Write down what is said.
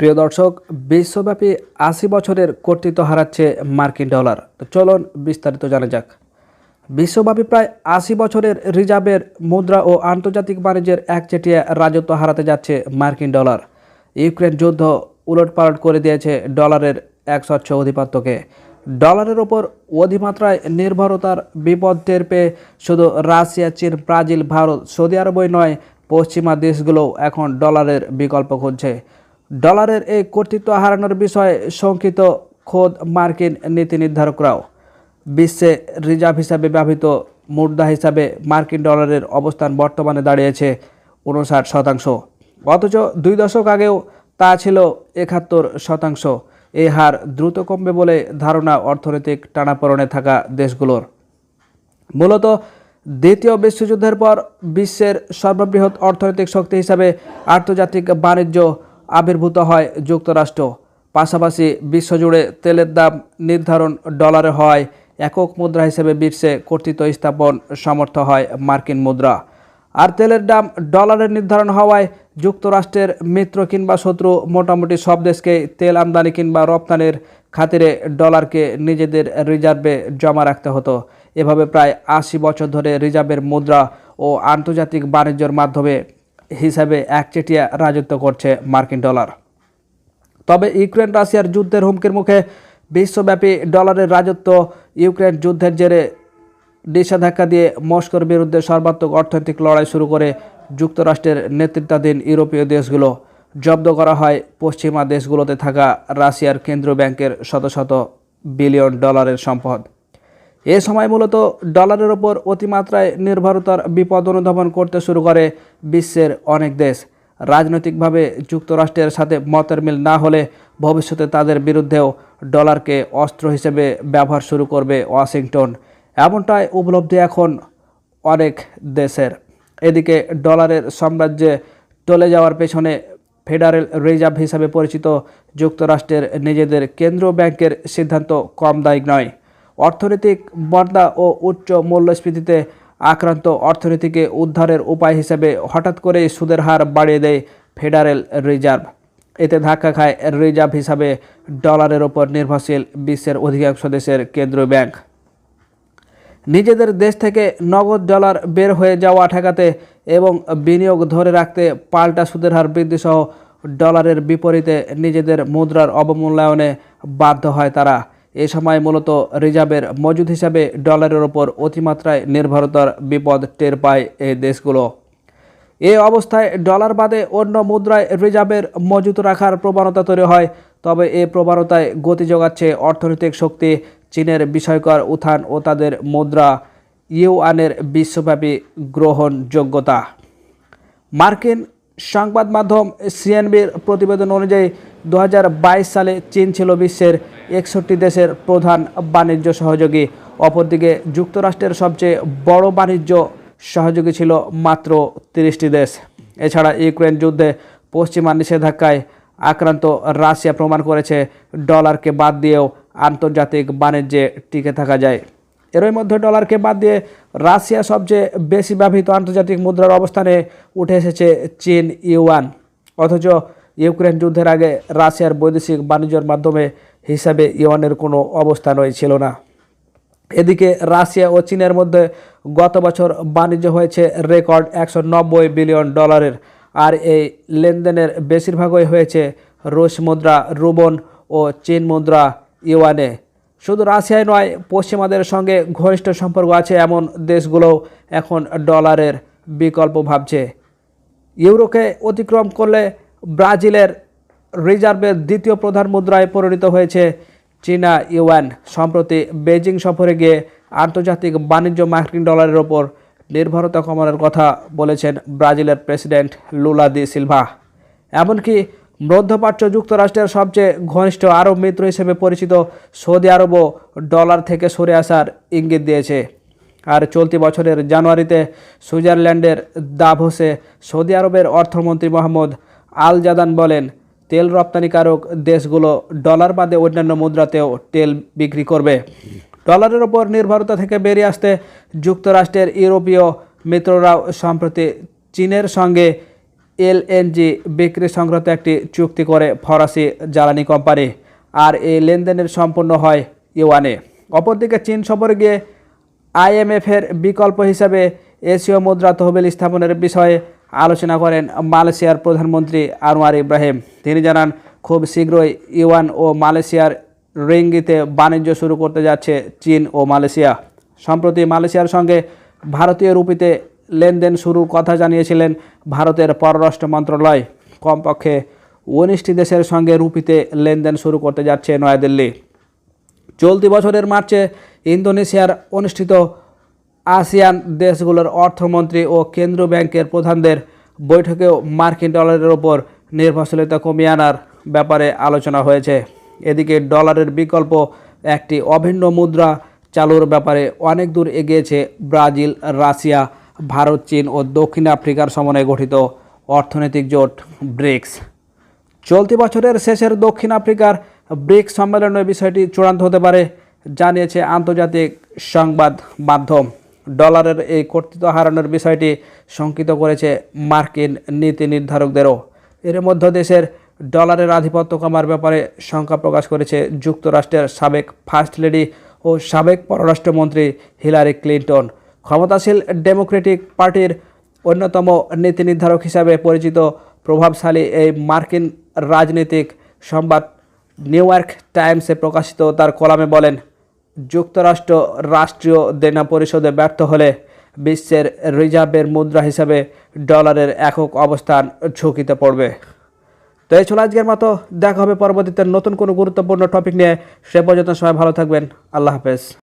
প্রিয় দর্শক, বিশ্বব্যাপী আশি বছরের কর্তৃত্ব হারাচ্ছে মার্কিন ডলার। তো চলুন বিস্তারিত জানা যাক। বিশ্বব্যাপী প্রায় আশি বছরের রিজার্ভের মুদ্রা ও আন্তর্জাতিক বাণিজ্যের একচেটিয়া রাজত্ব হারাতে যাচ্ছে মার্কিন ডলার। ইউক্রেন যুদ্ধ উলটপালট করে দিয়েছে ডলারের এক স্বচ্ছ অধিপত্যকে ডলারের ওপর অধিমাত্রায় নির্ভরতার বিপদ টের পেয়ে শুধু রাশিয়া, চীন, ব্রাজিল, ভারত, সৌদি আরবই নয়, পশ্চিমা দেশগুলোও এখন ডলারের বিকল্প খুঁজছে। ডলারের এই কর্তৃত্ব হারানোর বিষয়ে শঙ্কিত খোদ মার্কিন নীতি নির্ধারকরাও। বিশ্বে রিজার্ভ হিসাবে ব্যবহৃত মুদ্রা হিসাবে মার্কিন ডলারের অবস্থান বর্তমানে দাঁড়িয়েছে উনষাট শতাংশ। অথচ দুই দশক আগেও তা ছিল একাত্তর শতাংশ। এই হার দ্রুত কমবে বলে ধারণা অর্থনৈতিক টানাপড়নে থাকা দেশগুলোর। মূলত দ্বিতীয় বিশ্বযুদ্ধের পর বিশ্বের সর্ববৃহৎ অর্থনৈতিক শক্তি হিসাবে আন্তর্জাতিক বাণিজ্য আবির্ভূত হয় যুক্তরাষ্ট্র। পাশাপাশি বিশ্বজুড়ে তেলের দাম নির্ধারণ ডলারে হয় একক মুদ্রা হিসেবে বিশ্বে কর্তৃত্ব স্থাপন সমর্থ হয় মার্কিন মুদ্রা। আর তেলের দাম ডলারের নির্ধারণ হওয়ায় যুক্তরাষ্ট্রের মিত্র কিংবা শত্রু মোটামুটি সব দেশকে তেল আমদানি কিংবা রপ্তানির খাতিরে ডলারকে নিজেদের রিজার্ভে জমা রাখতে হতো। এভাবে প্রায় আশি বছর ধরে রিজার্ভের মুদ্রা ও আন্তর্জাতিক বাণিজ্যের মাধ্যমে হিসাবে একচেটিয়া রাজত্ব করছে মার্কিন ডলার। তবে ইউক্রেন রাশিয়ার যুদ্ধের হুমকির মুখে বিশ্বব্যাপী ডলারের রাজত্ব, ইউক্রেন যুদ্ধের জেরে নিষেধাজ্ঞা দিয়ে মস্কোর বিরুদ্ধে সর্বাত্মক অর্থনৈতিক লড়াই শুরু করে যুক্তরাষ্ট্রের নেতৃত্বাধীন ইউরোপীয় দেশগুলো। জব্দ করা হয় পশ্চিমা দেশগুলোতে থাকা রাশিয়ার কেন্দ্রীয় ব্যাংকের শত শত বিলিয়ন ডলারের সম্পদ। এ সময় মূলত ডলারের ওপর অতিমাত্রায় নির্ভরতার বিপদ অনুধাবন করতে শুরু করে বিশ্বের অনেক দেশ। রাজনৈতিকভাবে যুক্তরাষ্ট্রের সাথে মতের মিল না হলে ভবিষ্যতে তাদের বিরুদ্ধেও ডলারকে অস্ত্র হিসেবে ব্যবহার শুরু করবে ওয়াশিংটন। এমনটাই উপলব্ধি এখন অনেক দেশের। এদিকে ডলারের সাম্রাজ্যে টলে যাওয়ার পেছনে ফেডারেল রিজার্ভ হিসাবে পরিচিত যুক্তরাষ্ট্রের নিজেদের কেন্দ্রীয় ব্যাংকের সিদ্ধান্ত কম দায়ী নয়। অর্থনৈতিক মন্দা ও উচ্চ মূল্যস্ফীতিতে আক্রান্ত অর্থনীতিকে উদ্ধারের উপায় হিসেবে হঠাৎ করেই সুদের হার বাড়িয়ে দেয় ফেডারেল রিজার্ভ। এতে ধাক্কা খায় রিজার্ভ হিসাবে ডলারের ওপর নির্ভরশীল বিশ্বের অধিকাংশ দেশের কেন্দ্রীয় ব্যাংক। নিজেদের দেশ থেকে নগদ ডলার বের হয়ে যাওয়া ঠেকাতে এবং বিনিয়োগ ধরে রাখতে পাল্টা সুদের হার বৃদ্ধি সহ ডলারের বিপরীতে নিজেদের মুদ্রার অবমূল্যায়নে বাধ্য হয় তারা। এ সময় মূলত রিজার্ভের মজুদ হিসাবে ডলারের ওপর অতিমাত্রায় নির্ভরতার বিপদ টের পায় এই দেশগুলো। এ অবস্থায় ডলার বাদে অন্য মুদ্রায় রিজার্ভের মজুত রাখার প্রবণতা তৈরি হয়, তবে এ প্রবণতায় গতি যোগাচ্ছে অর্থনৈতিক শক্তি, চীনের বিষয়কর উত্থান ও তাদের মুদ্রা ইউআনের বিশ্বব্যাপী গ্রহণযোগ্যতা। মার্কিন সংবাদ মাধ্যম সিএনবির প্রতিবেদন অনুযায়ী দু হাজার বাইশ সালে চীন ছিল বিশ্বের একষট্টি দেশের প্রধান বাণিজ্য সহযোগী। অপরদিকে যুক্তরাষ্ট্রের সবচেয়ে বড় বাণিজ্য সহযোগী ছিল মাত্র তিরিশটি দেশ। এছাড়া ইউক্রেন যুদ্ধে পশ্চিমা নিষেধাজ্ঞায় আক্রান্ত রাশিয়া প্রমাণ করেছে, ডলারকে বাদ দিয়েও আন্তর্জাতিক বাণিজ্যে টিকে থাকা যায়। এরই মধ্যে ডলারকে বাদ দিয়ে রাশিয়া সবচেয়ে বেশি ব্যবহৃত আন্তর্জাতিক মুদ্রার অবস্থানে উঠে এসেছে চীন, ইউয়ান। অথচ ইউক্রেন যুদ্ধের আগে রাশিয়ার বৈদেশিক বাণিজ্যের মাধ্যমে হিসাবে ইউয়ানের কোনো অবস্থানই ছিল না। এদিকে রাশিয়া ও চীনের মধ্যে গত বছর বাণিজ্য হয়েছে রেকর্ড একশো নব্বই বিলিয়ন ডলারের, আর এই লেনদেনের বেশিরভাগই হয়েছে রুশ মুদ্রা, রুবন ও চীন মুদ্রা ইউয়ানে। শুধু রাশিয়ায় নয়, পশ্চিমাদের সঙ্গে ঘনিষ্ঠ সম্পর্ক আছে এমন দেশগুলোও এখন ডলারের বিকল্প ভাবছে। ইউরোকে অতিক্রম করলে ব্রাজিলের রিজার্ভের দ্বিতীয় প্রধান মুদ্রায় পরিণত হয়েছে চীনা ইউয়ান। সম্প্রতি বেজিং সফরে গিয়ে আন্তর্জাতিক বাণিজ্য মার্কিন ডলারের ওপর নির্ভরতা কমানোর কথা বলেছেন ব্রাজিলের প্রেসিডেন্ট লুলা দি সিলভা। এমনকি মধ্যপ্রাচ্য যুক্তরাষ্ট্রের সবচেয়ে ঘনিষ্ঠ আরব মিত্র হিসেবে পরিচিত সৌদি আরবও ডলার থেকে সরে আসার ইঙ্গিত দিয়েছে। আর চলতি বছরের জানুয়ারিতে সুইজারল্যান্ডের দাভোসে সৌদি আরবের অর্থমন্ত্রী মোহাম্মদ আল জাদান বলেন তেল রপ্তানিকারক দেশগুলো ডলার বাদে অন্যান্য মুদ্রাতেও তেল বিক্রি করবে। ডলারের ওপর নির্ভরতা থেকে বেরিয়ে আসতে যুক্তরাষ্ট্রের ইউরোপীয় মিত্ররাও সম্প্রতি চীনের সঙ্গে এলএনজি বিক্রি সংক্রান্ত একটি চুক্তি করে ফরাসি জ্বালানি কোম্পানি, আর এই লেনদেনের সম্পূর্ণ হয় ইউয়ানে। অপরদিকে চীন সফরে গিয়ে আইএমএফের বিকল্প হিসাবে এশীয় মুদ্রা তহবিল স্থাপনের বিষয়ে আলোচনা করেন মালয়েশিয়ার প্রধানমন্ত্রী আনোয়ার ইব্রাহিম। তিনি জানান, খুব শীঘ্রই ইউয়ান ও মালয়েশিয়ার রিঙ্গিতে বাণিজ্য শুরু করতে যাচ্ছে চীন ও মালয়েশিয়া। সম্প্রতি মালয়েশিয়ার সঙ্গে ভারতীয় রুপিতে লেনদেন শুরুর কথা জানিয়েছিলেন ভারতের পররাষ্ট্র মন্ত্রণালয়। কমপক্ষে উনিশটি দেশের সঙ্গে রুপিতে লেনদেন শুরু করতে যাচ্ছে নয়াদিল্লি। চলতি বছরের মার্চে ইন্দোনেশিয়ার অনুষ্ঠিত আসিয়ান দেশগুলোর অর্থমন্ত্রী ও কেন্দ্রীয় ব্যাংকের প্রধানদের বৈঠকেও মার্কিন ডলারের ওপর নির্ভরশীলতা কমিয়ে আনার ব্যাপারে আলোচনা হয়েছে। এদিকে ডলারের বিকল্প একটি অভিন্ন মুদ্রা চালুর ব্যাপারে অনেক দূর এগিয়েছে ব্রাজিল, রাশিয়া, ভারত, চীন ও দক্ষিণ আফ্রিকার সমন্বয়ে গঠিত অর্থনৈতিক জোট ব্রিক্স। চলতি বছরের শেষের দক্ষিণ আফ্রিকার ব্রিক্স সম্মেলনের বিষয়টি চূড়ান্ত হতে পারে, জানিয়েছে আন্তর্জাতিক সংবাদ মাধ্যম। ডলারের এই কর্তৃত্ব হারানোর বিষয়টি শঙ্কিত করেছে মার্কিন নীতি নির্ধারকদেরও। এর মধ্য দেশের ডলারের আধিপত্য কমার ব্যাপারে শঙ্কা প্রকাশ করেছে যুক্তরাষ্ট্রের সাবেক ফার্স্ট লেডি ও সাবেক পররাষ্ট্রমন্ত্রী হিলারি ক্লিন্টন। ক্ষমতাশীল ডেমোক্রেটিক পার্টির অন্যতম নীতি নির্ধারক হিসাবে পরিচিত প্রভাবশালী এই মার্কিন রাজনৈতিক সংবাদ নিউ ইয়র্ক টাইমসে প্রকাশিত তার কলামে বলেন যুক্তরাষ্ট্র রাষ্ট্রীয় দেনা পরিষদে ব্যর্থ হলে বিশ্বের রিজার্ভের মুদ্রা হিসাবে ডলারের একক অবস্থান ঝুঁকিতে পড়বে। তো এই ছিল আজকের মতো। দেখা হবে পরবর্তীতে নতুন কোনো গুরুত্বপূর্ণ টপিক নিয়ে। সে পর্যন্ত সবাই ভালো থাকবেন। আল্লাহ হাফেজ।